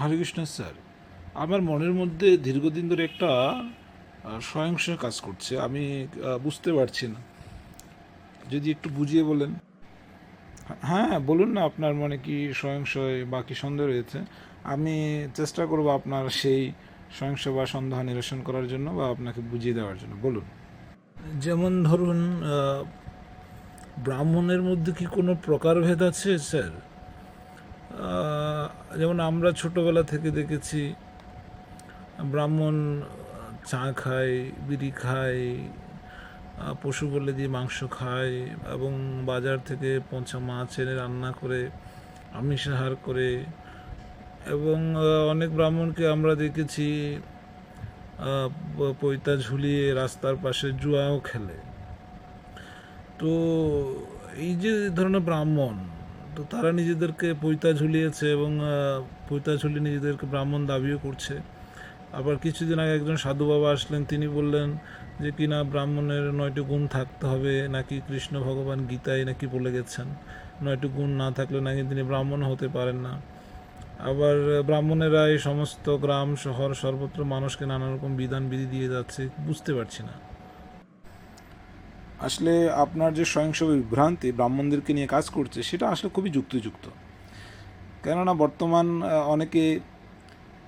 হরে Krishna sir আমার মনের মধ্যে দীর্ঘদিন ধরে একটা আহ, কাজ করছে আমি বুঝতে পারছি না। যদি একটু বুঝিয়ে বলেন। হ্যাঁ বলুন না আপনার মনে কি সহিংসয় বা কি সন্দেহ রয়েছে? আমি চেষ্টা করব আপনার সেই সহিংস বা সন্দেহ নিরসন করার জন্য বা আপনাকে বুঝিয়ে দেওয়ার জন্য। বলুন। যেমন ধরুন ব্রাহ্মণের মধ্যে কি কোনো প্রকারভেদ আছে স্যার? যেমন আমরা ছোটবেলা থেকে দেখেছি, ব্রাহ্মণ, চা খায়, বিড়ি খায় পশু বলে দিয়ে মাংস খায় এবং বাজার থেকে পচা মাছ এনে রান্না করে আমিষ আহার করে এবং অনেক ব্রাহ্মণকে আমরা দেখেছি পৈতা ঝুলিয়ে রাস্তার পাশে জুয়াও খেলে। তো এই যে ধরনের ব্রাহ্মণ তো তারা নিজেদেরকে পৈতা ঝুলিয়েছে এবং পৈতা ঝুলিয়ে নিজেদেরকে ব্রাহ্মণ দাবিও করছে। আবার কিছুদিন আগে একজন সাধু বাবা আসলেন, তিনি বললেন যে কিনা ব্রাহ্মণের নয়টি গুণ থাকতে হবে, নাকি কৃষ্ণ ভগবান গীতায় নাকি বলে গেছেন। নয়টি গুণ না থাকলে নাকি তিনি ব্রাহ্মণ হতে পারেন না। আবার ব্রাহ্মণেরা এই সমস্ত গ্রাম, শহর সর্বত্র মানুষকে নানা রকম বিধান বিধি দিয়ে যাচ্ছে, বুঝতে পারছি না। আসলে আপনার যে সহিংস বিভ্রান্তি ব্রাহ্মণদেরকে নিয়ে কাজ করছে, সেটা আসলে খুবই যুক্তিযুক্ত। কেননা বর্তমান অনেকে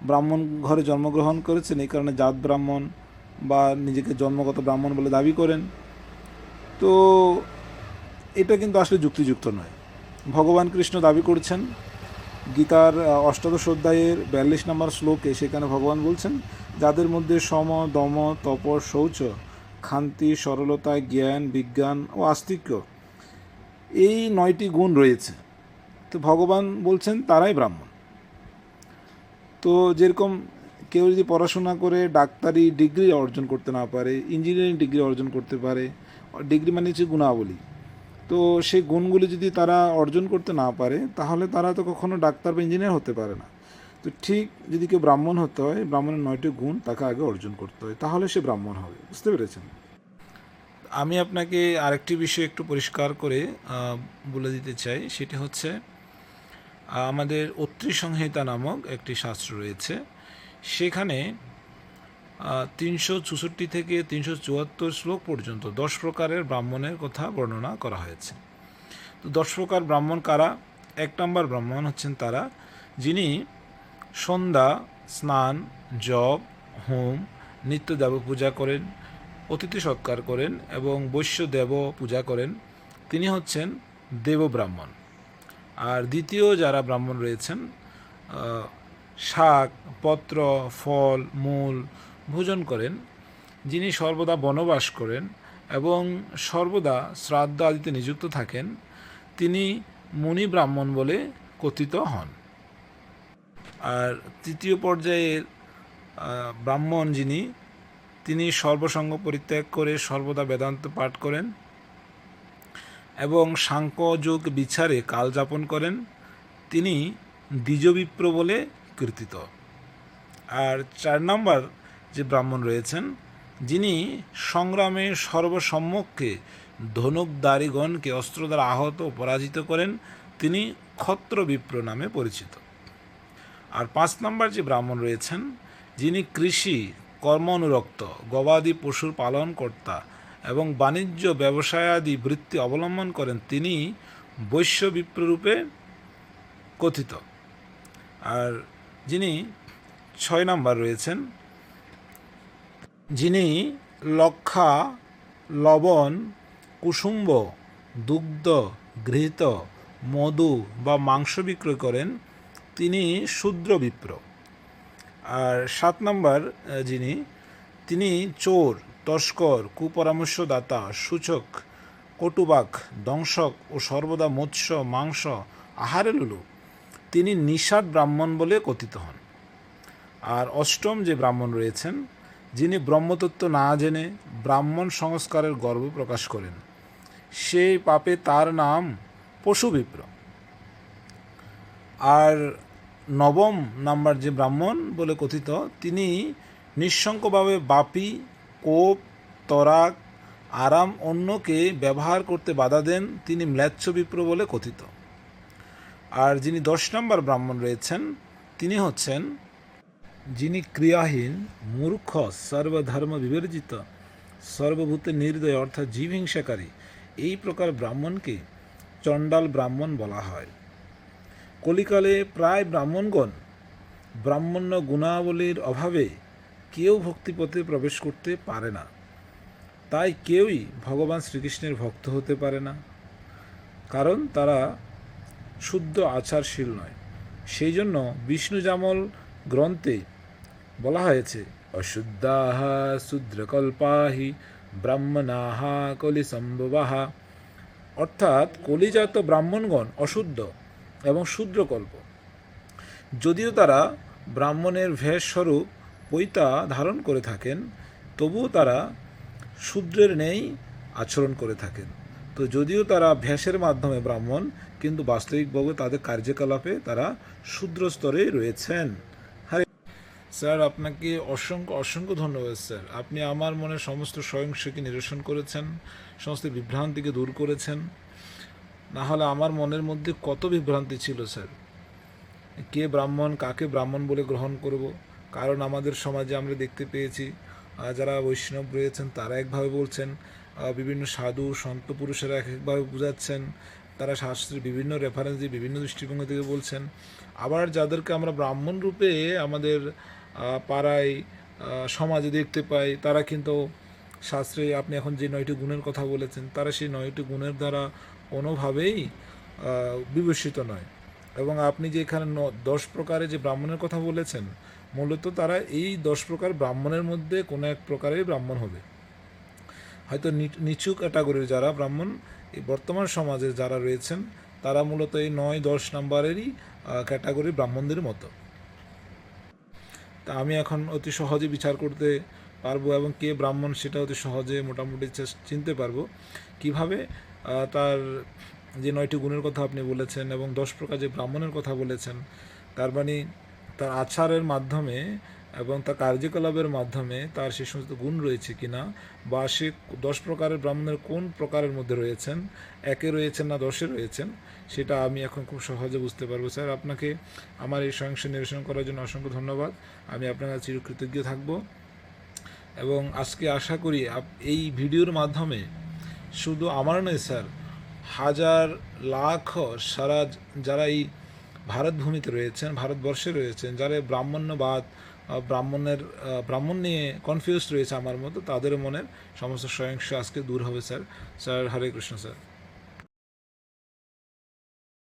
ব্রাহ্মণ ঘরে জন্মগ্রহণ করেছেন, এই কারণে জাত ব্রাহ্মণ বা নিজেকে জন্মগত ব্রাহ্মণ বলে দাবি করেন। তো এটা কিন্তু আসলে যুক্তিযুক্ত নয়। ভগবান কৃষ্ণ দাবি করছেন, গীতার অষ্টাদশ অধ্যায়ের বিয়াল্লিশ নম্বর শ্লোকে সেখানে ভগবান বলছেন, যাদের মধ্যে সম, দম, তপ, শৌচ ক্ষান্তি সরলতা, জ্ঞান, বিজ্ঞান ও আস্তিক্য। এই নয়টি গুণ রয়েছে। তো ভগবান বলছেন, তারাই ব্রাহ্মণ। তো যেরকম কেউ যদি পড়াশোনা করে, ডাক্তারি ডিগ্রি অর্জন করতে না পারে, ইঞ্জিনিয়ারিং ডিগ্রি অর্জন করতে পারে, ডিগ্রি মানে হচ্ছে গুণাবলী। তো সেই গুণগুলি যদি তারা অর্জন করতে না পারে, তাহলে তারা তো কখনো ডাক্তার বা ইঞ্জিনিয়ার হতে পারে না। তো ঠিক যদি কেউ ব্রাহ্মণ হতে হয়, ব্রাহ্মণের নয়টি গুণ তাকে আগে অর্জন করতে হয়, তাহলে সে ব্রাহ্মণ হবে। বুঝতে পেরেছেন? আমি আপনাকে আরেকটি বিষয় একটু পরিষ্কার করে বলে দিতে চাই। সেটি হচ্ছে আমাদের অত্রি সংহিতা নামক একটি শাস্ত্র রয়েছে। সেখানে তিনশো চৌষট্টি থেকে তিনশো চুয়াত্তর শ্লোক পর্যন্ত দশ প্রকারের ব্রাহ্মণের কথা বর্ণনা করা হয়েছে। তো দশ প্রকার ব্রাহ্মণ কারা? এক নম্বর ব্রাহ্মণ হচ্ছেন তারা, যিনি সন্ধ্যা, স্নান, জপ, হোম, নিত্য দেব পূজা করেন, অতিথি সৎকার করেন এবং বৈশ্য দেব পূজা করেন। তিনি হচ্ছেন দেব ব্রাহ্মণ। আর দ্বিতীয় যারা ব্রাহ্মণ রয়েছেন শাক, পত্র, ফল, মূল ভোজন করেন, যিনি সর্বদা বনবাস করেন এবং সর্বদা শ্রাদ্ধ আদিতে নিযুক্ত থাকেন, তিনি মুনি ব্রাহ্মণ বলে কথিত হন। আর তৃতীয় পর্যায়ের ব্রাহ্মণ যিনি, তিনি সর্বসঙ্গ পরিত্যাগ করে সর্বদা বেদান্ত পাঠ করেন এবং সাংখ্য যোগ বিচারে কাল যাপন করেন। তিনি দ্বিজবিপ্র বলে কীর্তিত আর চার নম্বর যে ব্রাহ্মণ রয়েছেন, যিনি সংগ্রামে সর্বসম্মুখে ধনুক ধনুকদারিগণকে অস্ত্র দ্বারা আহত পরাজিত করেন, তিনি ক্ষত্র বিপ্র নামে পরিচিত। আর পাঁচ নম্বর যে ব্রাহ্মণ রয়েছেন, যিনি কৃষি, কর্ম অনুরক্ত, গবাদি পশুর পালনকর্তা এবং বাণিজ্য ব্যবসায়াদি বৃত্তি অবলম্বন করেন, তিনি বৈশ্য বিপ্ররূপে কথিত। আর যিনি ছয় নম্বর রয়েছেন, যিনি লক্ষা, লবণ, কুসুম্ব, দুগ্ধ ঘৃত মধু বা মাংস বিক্রয় করেন তিনি শূদ্র বিপ্র। আর সাত নম্বর যিনি, তিনি চোর, তস্কর, কুপরামর্শদাতা, সূচক, কটুবাক, দংশক ও সর্বদা মৎস্য, মাংস, আহারে লুলু। তিনি নিষাদ ব্রাহ্মণ বলে কথিত হন। আর অষ্টম যে ব্রাহ্মণ রয়েছেন, যিনি ব্রহ্মতত্ত্ব না জেনে ব্রাহ্মণ সংস্কারের গর্ব প্রকাশ করেন, সেই পাপে তার নাম পশুবিপ্র। আর নবম নাম্বার যে ব্রাহ্মণ বলে কথিত, তিনি নিঃসঙ্কভাবে বাপি, কোপ, তরাক, আরাম অন্যকে ব্যবহার করতে বাধা দেন তিনি ম্লেচ্ছ বিপ্র বলে কথিত। আর যিনি দশ নম্বর ব্রাহ্মণ রয়েছেন, তিনি হচ্ছেন যিনি ক্রিয়াহীন, মূর্খ, সর্বধর্ম বিবর্জিত সর্বভূতে নির্দয়, অর্থাৎ জীব হিংসাকারী এই প্রকার ব্রাহ্মণকে চণ্ডাল ব্রাহ্মণ বলা হয়। কলিকালে প্রায় ব্রাহ্মণগণ ব্রাহ্মণ্য গুণাবলীর অভাবে কেউ ভক্তিপথে প্রবেশ করতে পারে না। তাই কেউই ভগবান শ্রীকৃষ্ণের ভক্ত হতে পারে না। কারণ তারা শুদ্ধ আচারশীল নয়। সেই জন্য বিষ্ণু জামল গ্রন্থে বলা হয়েছে, অশুদ্ধাহা শূদ্রকল্পাহি ব্রাহ্মণাহা কলি সম্ভবাহা অর্থাৎ কলিজাত ব্রাহ্মণগণ অশুদ্ধ। এবং শূদ্রকল্প। যদিও তারা ব্রাহ্মণের ভেষস্বরূপ পৈতা ধারণ করে থাকেন, তবুও তারা শূদ্রের নেই আচরণ করে থাকেন। তো যদিও তারা ভ্যাসের মাধ্যমে ব্রাহ্মণ, কিন্তু বাস্তবিকভাবে তাদের কার্যকলাপে তারা শূদ্র স্তরে রয়েছেন। হরে স্যার, আপনাকে অসংখ্য অসংখ্য ধন্যবাদ, স্যার। আপনি আমার মনে সমস্ত স্বয়ংসেকে নিরসন করেছেন, সমস্ত বিভ্রান্তিকে দূর করেছেন। না হলে আমার মনের মধ্যে কত বিভ্রান্তি ছিল, স্যার। কে ব্রাহ্মণ, কাকে ব্রাহ্মণ বলে গ্রহণ করব? কারণ আমাদের সমাজে আমরা দেখতে পেয়েছি যারা বৈষ্ণব রয়েছেন, তারা একভাবে বলছেন বিভিন্ন সাধু, সন্ত পুরুষেরা এক একভাবে বুঝাচ্ছেন, তারা শাস্ত্রের বিভিন্ন রেফারেন্স দিয়ে বিভিন্ন দৃষ্টিভঙ্গি থেকে বলছেন। আবার যাদেরকে আমরা ব্রাহ্মণ রূপে আমাদের পাড়ায় সমাজে দেখতে পাই, তারা কিন্তু শাস্ত্রে আপনি এখন যে নয়টি গুণের কথা বলেছেন, তারা সেই নয়টি গুণের দ্বারা কোনোভাবেই বিভূষিত নয়। এবং আপনি যে এখানে দশ প্রকারে যে ব্রাহ্মণের কথা বলেছেন, মূলত তারা এই দশ প্রকার ব্রাহ্মণের মধ্যে কোনো এক প্রকারের ব্রাহ্মণ হবে। হয়তো নিচু ক্যাটাগরির যারা ব্রাহ্মণ, এই বর্তমান সমাজে যারা রয়েছেন, তারা মূলত এই নয়, দশ নম্বরেরই ক্যাটাগরি ব্রাহ্মণদের মতো। তা আমি এখন অতি সহজে বিচার করতে পারব এবং কে ব্রাহ্মণ সেটা অতি সহজে মোটামুটি চিনতে পারব। কীভাবে তার যে নয়টি গুণের কথা আপনি বলেছেন এবং দশ প্রকার যে ব্রাহ্মণের কথা বলেছেন, তার মানে তার আচারের মাধ্যমে এবং তার কার্যকলাপের মাধ্যমে তার সে সমস্ত গুণ রয়েছে কিনা বা সে দশ প্রকারের ব্রাহ্মণের কোন প্রকারের মধ্যে রয়েছেন, একে রয়েছেন না দশে রয়েছেন, সেটা আমি এখন খুব সহজে বুঝতে পারব। স্যার, আপনাকে আমার এই সংশয় নিরসন করার জন্য অসংখ্য ধন্যবাদ। আমি আপনার কাছে চিরকৃতজ্ঞ থাকব এবং আজকে আশা করি এই ভিডিওর মাধ্যমে শুধু আমার নয়, স্যার, হাজার লাখ সারা যারা এই ভারত ভূমিতে রয়েছেন, ভারতবর্ষে রয়েছেন, যারা ব্রাহ্মণ্যবাদ ব্রাহ্মণের ব্রাহ্মণ নিয়ে কনফিউজ রয়েছে আমার মতো, তাদের মনের সমস্ত স্বয়ংস আজকে দূর হবে, sir. Sir, Hare Krishna, sir.